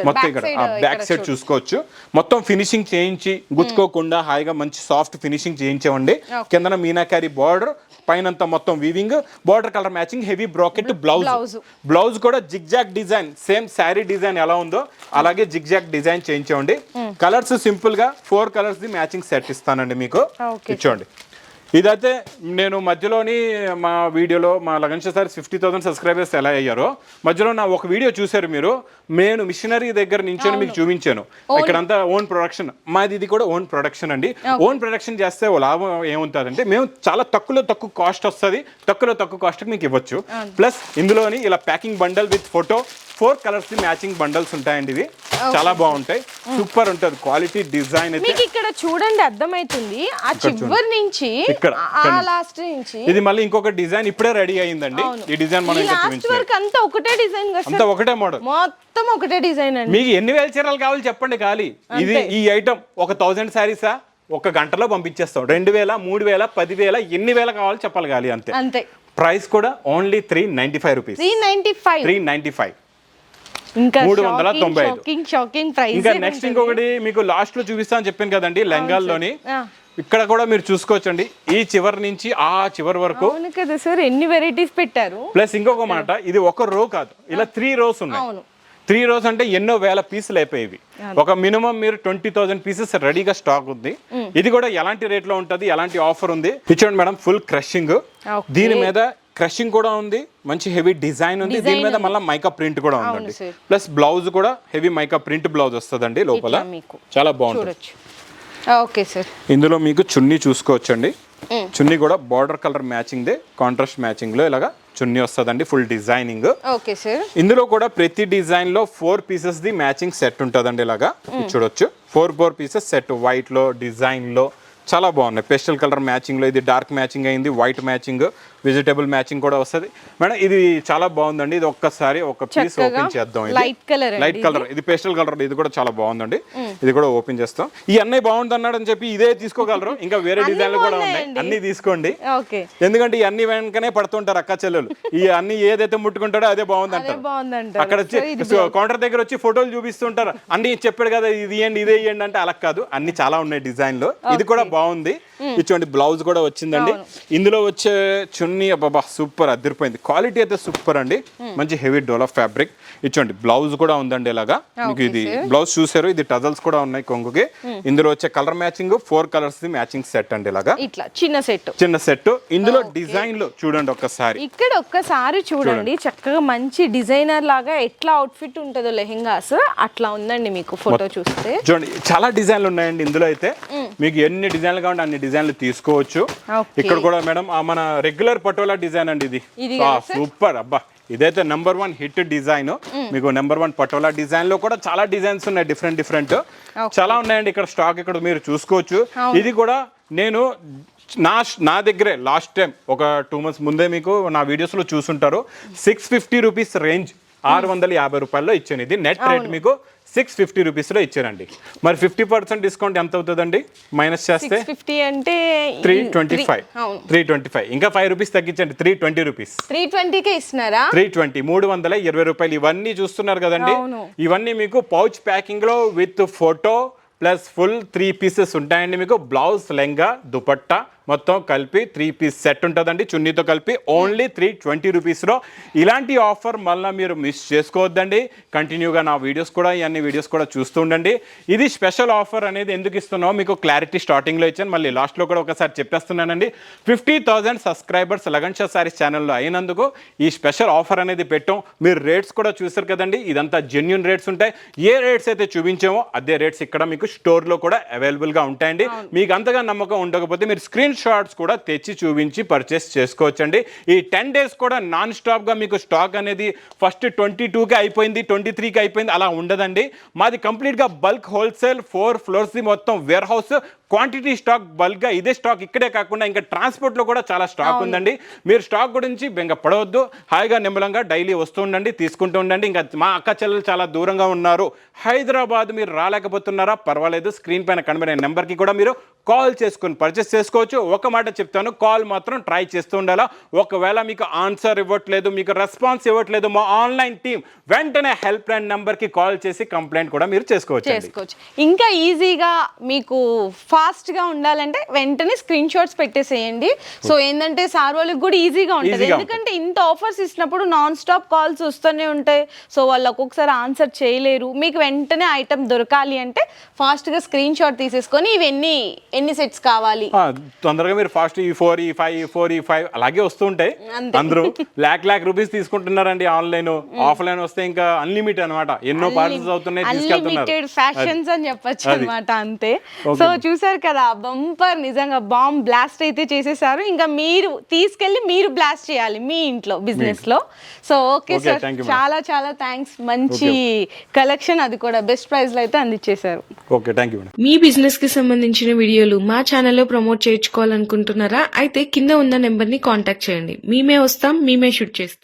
మొత్తం ఇక్కడ బ్యాక్ సైడ్ చూసుకోవచ్చు. మొత్తం ఫినిషింగ్ చేయించి గుచ్చుకోకుండా హాయిగా మంచి సాఫ్ట్ ఫినిషింగ్ చేయించామండి. కిందన మీనాకారి బార్డర్ పైనంతా మొత్తం weaving border colour matching heavy bracket blouse. Blouse కూడా zigzag design same sari design ఎలా ఉందో అలాగే జిగ్జాగ్ డిజైన్ చేయించామండి. కలర్స్ సింపుల్గా four colours the matching set ఇస్తానండి మీకు. ఇచ్చోండి ఇదైతే నేను మధ్యలోని మా వీడియోలో మా Lagan sir fifty thousand subscribers ఎలా అయ్యారో మధ్యలో నా ఒక వీడియో చూశారు మీరు నేను మిషనరీ దగ్గర నించొని మీకు చూపించాను. ఇక్కడంతా ఓన్ ప్రొడక్షన్ మాది ఇది కూడా ఓన్ ప్రొడక్షన్ అండి. ఓన్ ప్రొడక్షన్ చేస్తే లాభం ఏముంటుందంటే మేము చాలా తక్కువలో తక్కువ కాస్ట్ వస్తుంది తక్కువలో తక్కువ కాస్ట్కి మీకు ఇవ్వచ్చు. ప్లస్ ఇందులోని ఇలా packing bundle with photo four colours matching bundles ఉంటాయండి ఇవి. చాలా బాగుంటాయి. సూపర్ ఉంటుంది. క్వాలిటీ డిజైన్ మీకు ఇక్కడ చూడండి అర్థమవుతుంది ఆ చివరి నుంచి ఇక్కడ. లాస్ట్ నుంచి. ఇది మళ్ళీ ఇంకొక డిజైన్ ఇప్పుడే రెడీ అయిందండి. ఈ డిజైన్ మనం లాస్ట్ వరకు అంతా ఒకటే డిజైన్ అంతా ఒకటే మోడల్ మొత్తం ఒకటే డిజైన్ అండి. మీకు ఎన్ని వేల చీరలు కావాలి చెప్పండి ఖాళీ. ఇది ఈ ఐటమ్ ఒక థౌజండ్ శారీసా ఒక గంటలో పంపించేస్తాం. రెండు వేల మూడు వేల పది వేల ఎన్ని వేల కావాలో చెప్పాలి ఖాళీ అంతే. అంతే. ప్రైస్ కూడా only three ninety five rupees three ninety five three ninety five ఇంకా మూడు వందల తొంభై. షాకింగ్ షాకింగ్ ప్రైస్ ఇంకా నెక్స్ట్ ఇంకొకటి మీకు లాస్ట్లో చూపిస్తా అని చెప్పాను కదండి లెంగాల్లోని. ఇక్కడ కూడా మీరు చూసుకోవచ్చండి. ఈ చివరి నుంచి ఆ చివరి వరకు అవును కదా సార్ ఎన్ని వెరైటీస్ పెట్టారు? ప్లస్ ఇంకొక మాట ఇది ఒక రో కాదు ఇలా త్రీ రోస్ ఉన్నాయి. త్రీ రోస్ అంటే ఎన్నో వేల పీసులు అయిపోయేవి. ఒక మినిమం మీరు ట్వంటీ థౌసండ్ పీసెస్ రెడీగా స్టాక్ ఉంది. ఇది కూడా ఎలాంటి రేట్లో ఉంటుంది ఎలాంటి ఆఫర్ ఉంది? ఇచ్చండి మేడం ఫుల్ క్రషింగ్. దీని మీద క్రషింగ్ కూడా ఉంది మంచి హెవీ డిజైన్ ఉంది. దీని మీద మళ్ళీ మైకా ప్రింట్ కూడా ఉందండి. ప్లస్ బ్లౌజ్ కూడా హెవీ మైకా ప్రింట్ బ్లౌజ్ వస్తుందండి లోపల. చాలా బాగుంటుంది. Okay sir. ఇందులో మీకు చున్నీ చూసుకోవచ్చండి. చున్నీ కూడా బార్డర్ కలర్ మ్యాచింగ్ దే కాంట్రాస్ట్ మ్యాచింగ్లో ఇలాగా చున్నీ వస్తుందండి ఫుల్ డిజైనింగ్. Okay sir. ఇందులో కూడా ప్రతి డిజైన్లో four pieces the matching set ఉంటుందండి ఇలాగా. చూడొచ్చు. ఫోర్ ఫోర్ పీసెస్ సెట్ వైట్లో డిజైన్లో. చాలా బాగున్నాయి. పెస్టల్ కలర్ మ్యాచింగ్లో ఇది డార్క్ మ్యాచింగ్ అయింది వైట్ మ్యాచింగ్. వెజిటేబుల్ మ్యాచింగ్ కూడా వస్తుంది. మేడం ఇది చాలా బాగుందండి. ఇది ఒక్కసారి ఒక పీస్ ఓపెన్ చేద్దాం colour అండి లైట్ కలర్ ఇది. పేస్టల్ కలర్ ఇది కూడా చాలా బాగుందండి. ఇది కూడా ఓపెన్ చేస్తాం. ఈ అన్నయ్య బాగుంది అన్నాడు అని చెప్పి ఇదే తీసుకోగలరు. *laughs* ఇంకా వేరే అన్నీ డిజైన్లు కూడా ఉన్నాయి. అన్ని తీసుకోండి. ఎందుకంటే ఈ అన్ని వెనకనే పడుతుంటారు అక్క చెల్లెలు. ఈ అన్ని ఏదైతే ముట్టుకుంటాడో అదే బాగుంది అంటారు అక్కడ వచ్చి కౌంటర్ దగ్గర వచ్చి ఫోటోలు చూపిస్తుంటారు. అన్ని చెప్పాడు కదా ఇది ఇవ్వండి ఇదే ఇవ్వండి అంటే అలా కాదు. అన్ని చాలా ఉన్నాయి డిజైన్లు. ఇది కూడా బాగుంది. ఇచ్చోండి బ్లౌజ్ కూడా వచ్చిందండి. ఇందులో వచ్చే చున్నీ అబ్బాబా సూపర్ అదిరిపోయింది. క్వాలిటీ అయితే సూపర్ అండి. మంచి హెవీ డోలా ఫ్యాబ్రిక్. ఇచ్చోండి బ్లౌజ్ కూడా ఉందండి ఇలాగా. మీకు ఇది బ్లౌజ్ చూసారు ఇది టజల్స్ కూడా ఉన్నాయి కొంగుకి. ఇందులో వచ్చే colour matching four colours matching set అండి ఇలాగా. ఇట్లా చిన్న సెట్. చిన్న సెట్. ఇందులో డిజైన్లు చూడండి ఒక్కసారి. ఇక్కడ ఒక్కసారి చూడండి చక్కగా మంచి డిజైనర్ లాగా ఎట్లా అవుట్ఫిట్ ఉంటుందో లెహెంగాస్. అట్లా ఉందండి మీకు ఫోటో చూస్తే. చూడండి చాలా డిజైన్లు ఉన్నాయండి ఇందులో అయితే. మీకు ఎన్ని డిజైన్లు కావాలంటే అన్ని డిజైన్లు తీసుకోవచ్చు. ఇక్కడ కూడా మేడం మన రెగ్యులర్ పటోలా డిజైన్ అండి ఇది. ఇది సూపర్ అబ్బా. ఇదైతే నెంబర్ వన్ హిట్ డిజైన్. మీకు నెంబర్ వన్ పటోలా డిజైన్లో కూడా చాలా డిజైన్స్ ఉన్నాయి డిఫరెంట్ డిఫరెంట్ చాలా ఉన్నాయండి ఇక్కడ స్టాక్ ఇక్కడ మీరు చూసుకోవచ్చు. ఇది కూడా నేను నా నా దగ్గరే లాస్ట్ టైం ఒక టూ మంత్స్ ముందే మీకు నా వీడియోస్లో చూసుంటారు. సిక్స్ ఫిఫ్టీ రూపీస్ రేంజ్ ఆరు వందల యాభై రూపాయల్లో ఇచ్చాను. ఇది నెట్ రేట్ మీకు సిక్స్ ఫిఫ్టీ రూపీస్లో ఇచ్చానండి మరి ఫిఫ్టీ పర్సెంట్ డిస్కౌంట్ ఎంత అవుతుందండి? మైనస్ చేస్తే? ఫిఫ్టీ అంటే three twenty five. Three twenty five. ఇంకా ఫైవ్ రూపీస్ తగ్గించండి. Three twenty rupees. త్రీ ట్వంటీకే ఇస్తున్నారా? Three twenty. మూడు వందల ఇరవై రూపాయలు. ఇవన్నీ చూస్తున్నారు కదండి. ఇవన్నీ మీకు pouch ప్యాకింగ్లో with photo plus full three pieces ఉంటాయండి మీకు. బ్లౌజ్ లెంగా దుపట్టా మొత్తం కలిపి త్రీ పీస్ సెట్ ఉంటుందండి. చున్నీతో కలిపి ఓన్లీ త్రీ ట్వంటీ రూపీస్లో ఇలాంటి ఆఫర్ మళ్ళీ మీరు మిస్ చేసుకోవద్దండి. కంటిన్యూగా నా వీడియోస్ కూడా ఇవన్నీ వీడియోస్ కూడా చూస్తూ ఉండండి. ఇది స్పెషల్ ఆఫర్ అనేది ఎందుకు ఇస్తున్నామో మీకు క్లారిటీ స్టార్టింగ్లో ఇచ్చాను. మళ్ళీ లాస్ట్లో కూడా ఒకసారి చెప్పేస్తున్నానండి. Fifty thousand subscribers Lagan Sha sarees ఛానల్లో అయినందుకు ఈ స్పెషల్ ఆఫర్ అనేది పెట్టాం. మీరు రేట్స్ కూడా చూసారు కదండి. ఇదంతా జెన్యున్ రేట్స్ ఉంటాయి. ఏ రేట్స్ అయితే చూపించామో అదే రేట్స్ ఇక్కడ మీకు స్టోర్లో కూడా అవైలబుల్గా ఉంటాయండి. మీకు అంతగా నమ్మకం ఉండకపోతే మీరు స్క్రీన్ షాట్స్ కూడా తెచ్చి చూపించి పర్చేస్ చేసుకోవచ్చండి. ఈ టెన్ డేస్ కూడా నాన్ స్టాప్గా మీకు స్టాక్ అనేది ఫస్ట్ ట్వంటీ టూకి అయిపోయింది ట్వంటీ త్రీకి అయిపోయింది అలా ఉండదండి. మాది కంప్లీట్గా బల్క్ హోల్సేల్ ఫోర్ ఫ్లోర్స్ది మొత్తం వేర్ హౌస్ క్వాంటిటీ స్టాక్ బల్క్గా ఇదే స్టాక్ ఇక్కడే కాకుండా ఇంకా ట్రాన్స్పోర్ట్లో కూడా చాలా స్టాక్ ఉందండి. మీరు స్టాక్ గురించి బెంగ పడవద్దు. హాయిగా నిమ్మలంగా డైలీ వస్తూ ఉండండి తీసుకుంటూ ఉండండి. ఇంకా మా అక్క చెల్లెలు చాలా దూరంగా ఉన్నారు. హైదరాబాద్ మీరు రాలేకపోతున్నారా? పర్వాలేదు. స్క్రీన్ పైన కనబడే నెంబర్కి కూడా మీరు కాల్ చేసుకొని పర్చేస్ చేసుకోవచ్చు. ఒక మాట చెప్తాను. కాల్ మాత్రం ట్రై చేస్తూ ఉండాలా? ఒకవేళ మీకు ఆన్సర్ ఇవ్వట్లేదు మీకు రెస్పాన్స్ ఇవ్వట్లేదు మా ఆన్లైన్ టీం వెంటనే హెల్ప్ లైన్ నెంబర్కి కాల్ చేసి కంప్లైంట్ కూడా మీరు చేసుకోవచ్చు చేసుకోవచ్చు. ఇంకా ఈజీగా మీకు ఫాస్ట్గా ఉండాలంటే వెంటనే స్క్రీన్ షాట్స్ పెట్టేసేయండి. సో ఏంటంటే సార్ వాళ్ళకి కూడా ఈజీగా ఉంటుంది. ఎందుకంటే ఇంత ఆఫర్స్ ఇచ్చినప్పుడు నాన్ స్టాప్ కాల్స్ వస్తూనే ఉంటాయి. సో వాళ్ళు ఒక్కొక్కసారి ఆన్సర్ చేయలేరు. మీకు వెంటనే ఐటమ్ దొరకాలి అంటే ఫాస్ట్గా స్క్రీన్ షాట్ తీసేసుకొని ఇవన్నీ ఎన్ని సెట్స్ కావాలి? తొందరగా మీరు ఫాస్ట్ ఈ ఫోర్ ఈ ఫైవ్ ఈ ఫోర్ ఈ ఫైవ్ అలాగే వస్తూ ఉంటాయి. అంతే. అందరూ *laughs* ల్యాక్ ల్యాక్ రూపీస్ తీసుకుంటున్నారండి ఆన్లైన్. ఆఫ్లైన్ వస్తే ఇంకా అన్లిమిట్ అన్నమాట ఎన్నో పార్సల్స్ అవుతున్నాయి అన్లిమిటెడ్ ఫ్యాషన్స్ అని చెప్పొచ్చు. అనమాట అంతే. సో చూసారు కదా బంపర్ నిజంగా బాంబ్ బ్లాస్ట్ అయితే చేసేసారు. ఇంకా మీరు తీసుకెళ్ళి మీరు బ్లాస్ట్ చేయాలి మీ ఇంట్లో బిజినెస్లో సో ఓకే సార్. చాలా చాలా థ్యాంక్స్ మంచి కలెక్షన్ అది కూడా. బెస్ట్ ప్రైస్లో అయితే అందించేశారు. Okay thank you madam. మీ బిజినెస్కి సంబంధించిన వీడియోలు మా ఛానల్లో ప్రమోట్ చేయించుకోవాలనుకుంటున్నారా? అయితే కింద ఉన్న నెంబర్ని కాంటాక్ట్ చేయండి. మేమే వస్తాం మేమే షూట్ చేస్తాం.